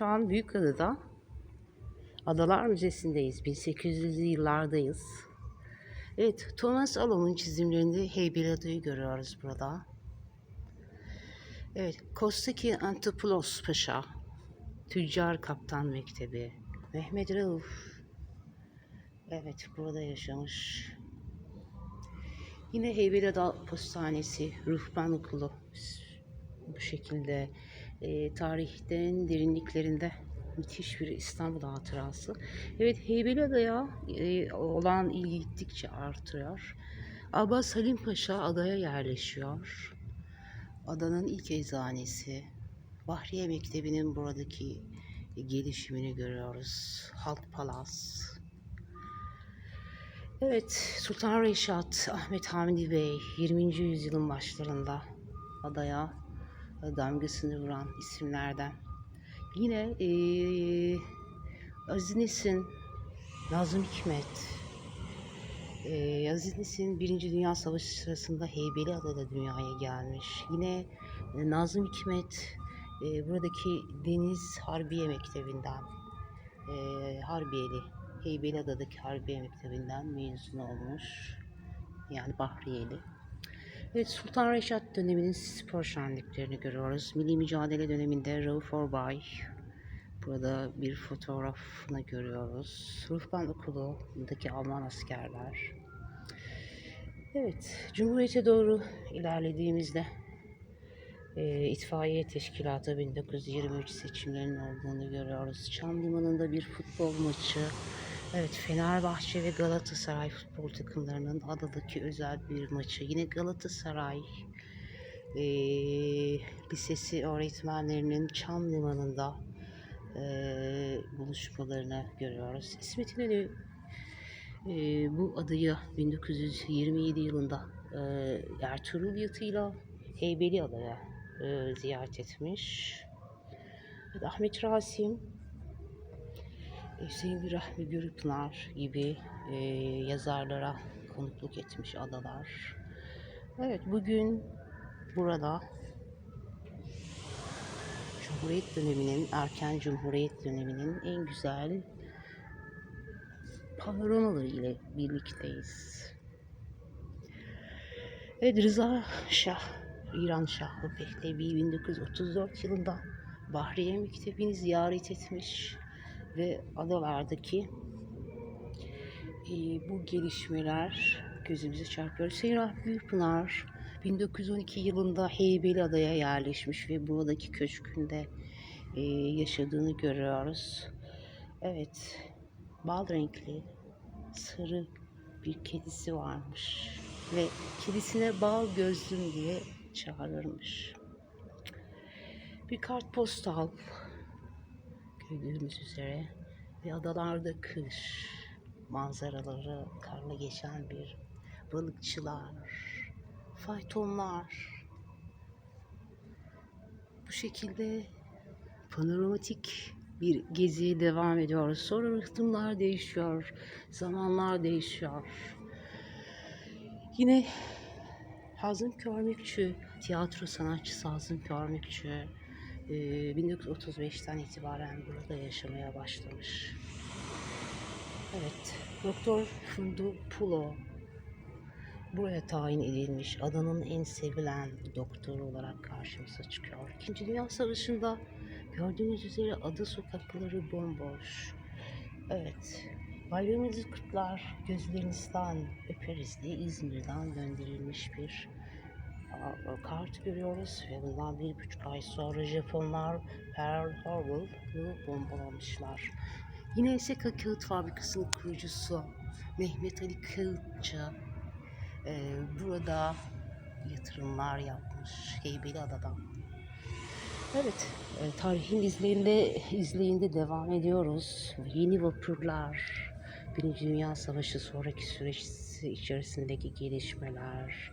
şu an Büyükada'da Adalar Müzesi'ndeyiz. 1800'lü yıllardayız. Evet, Thomas Alom'un çizimlerinde Heybeliada'yı görüyoruz burada. Evet, Kostaki Antopoulos Paşa, Tüccar Kaptan Mektebi, Mehmet Rauf. Evet, burada yaşamış. Yine Heybeliada Postanesi, Ruhban Okulu. Bu şekilde e, tarihten derinliklerinde müthiş bir İstanbul hatırası. Evet Heybeliada'ya e, olan ilgi gittikçe artıyor. Abbas Halim Paşa adaya yerleşiyor. Adanın ilk eczanesi. Bahriye Mektebi'nin buradaki gelişimini görüyoruz. Halk Palas. Evet, Sultan Reşat, Ahmet Hamdi Bey 20. yüzyılın başlarında adaya damgasını vuran isimlerden. Yine eee Aziz Nesin, Nazım Hikmet, eee Aziz Nesin Birinci Dünya Savaşı sırasında Heybeliada'da dünyaya gelmiş. Yine e, Nazım Hikmet e, buradaki Deniz Harbiye Mektebi'nden, e, Harbiyeli, Heybeliada'daki Harbiye Mektebi'nden mezun olmuş. Yani Bahriyeli. Evet, Sultan Reşat döneminin spor şenliklerini görüyoruz. Milli mücadele döneminde Rauf Orbay. Burada bir fotoğrafını görüyoruz. Ruhban Okulu'ndaki Alman askerler. Evet, Cumhuriyet'e doğru ilerlediğimizde e, itfaiye teşkilatı 1923 seçimlerinin olduğunu görüyoruz. Çam Limanı'nda bir futbol maçı. Evet Fenerbahçe ve Galatasaray futbol takımlarının adadaki özel bir maçı. Yine Galatasaray e, Lisesi öğretmenlerinin Çam Limanı'nda e, buluşmalarını görüyoruz. İsmet İnönü e, bu adayı 1927 yılında e, Ertuğrul yatıyla Heybeliada'ya e, ziyaret etmiş. Ahmet Rasim, Hüseyin Rahmi Gürüpınar gibi e, yazarlara konukluk etmiş adalar. Evet bugün burada Cumhuriyet döneminin, erken Cumhuriyet döneminin en güzel panoramaları ile birlikteyiz. Evet Rıza Şah, İran Şahı Pehlevi 1934 yılında Bahriye Mektebi'ni ziyaret etmiş ve adalardaki e, bu gelişmeler gözümüze çarpıyor. Hüseyin Rahmi Büyükpınar 1912 yılında Heybeliada'ya yerleşmiş ve buradaki köşkünde e, yaşadığını görüyoruz. Evet, bal renkli, sarı bir kedisi varmış ve kedisine bal gözlüm diye çağırırmış. Bir kartpostal gördüğümüz üzere ve adalarda kış manzaraları karla geçen bir balıkçılar, faytonlar bu şekilde panoramatik bir geziye devam ediyoruz. Sonra rıhtımlar değişiyor, zamanlar değişiyor. Yine Hazım Körmükçü, tiyatro sanatçısı Hazım Körmükçü, 1935'ten itibaren burada yaşamaya başlamış. Evet, Doktor Fundu Pulo buraya tayin edilmiş. Adanın en sevilen doktoru olarak karşımıza çıkıyor. İkinci Dünya Savaşı'nda gördüğünüz üzere ada sokakları bomboş. Evet, Bayramımızı kutlar, gözlerinizden öperiz diye İzmir'den gönderilmiş bir kart görüyoruz ve bundan bir buçuk ay sonra Japonlar Pearl Harbor'u bombalamışlar. Yine Eseka Kağıt Fabrikası'nın kurucusu Mehmet Ali Kağıtçı e, burada yatırımlar yapmış Heybeliada'da. Evet, e, tarihin izlerinde, izleyinde devam ediyoruz. Yeni vapurlar, Birinci Dünya Savaşı sonraki süreç içerisindeki gelişmeler,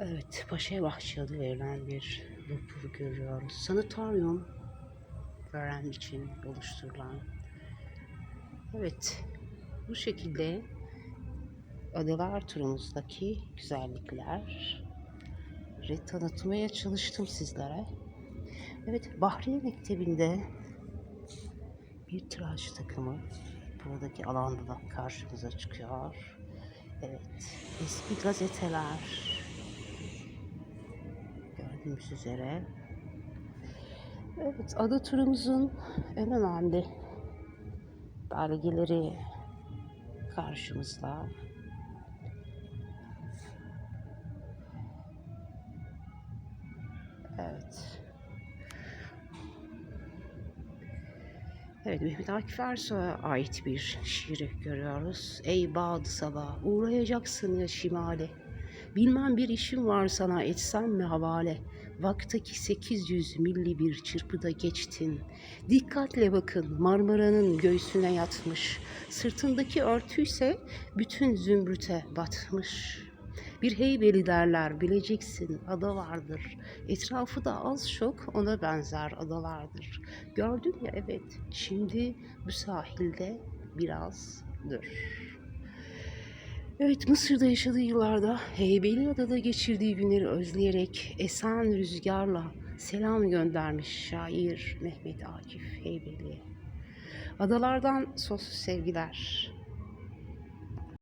Evet, Paşabahçe adı verilen bir vapur görüyoruz. Sanatoryum öğrenci için oluşturulan. Evet, bu şekilde adalar turumuzdaki güzellikler tanıtmaya çalıştım sizlere. Evet, Bahriye Mektebi'nde bir tıraş takımı buradaki alanda da karşımıza çıkıyor. Evet, eski gazeteler gördüğümüz üzere. Evet, ada turumuzun en önemli belgeleri karşımızda. Evet. Evet, Mehmet Akif Ersoy'a ait bir şiiri görüyoruz. Ey Bağdı Sabah, uğrayacaksın ya şimale. Bilmem bir işim var sana, etsem mi havale? Vaktaki 800 milli bir çırpıda geçtin. Dikkatle bakın, Marmara'nın göğsüne yatmış. Sırtındaki örtüyse bütün zümrüte batmış. Bir heybeli derler, bileceksin ada vardır. Etrafı da az çok ona benzer adalardır. Gördün ya evet, şimdi bu sahilde biraz dur. Evet, Mısır'da yaşadığı yıllarda Heybeliada'da geçirdiği günleri özleyerek esen rüzgarla selam göndermiş şair Mehmet Akif Heybeli. Adalardan sonsuz sevgiler.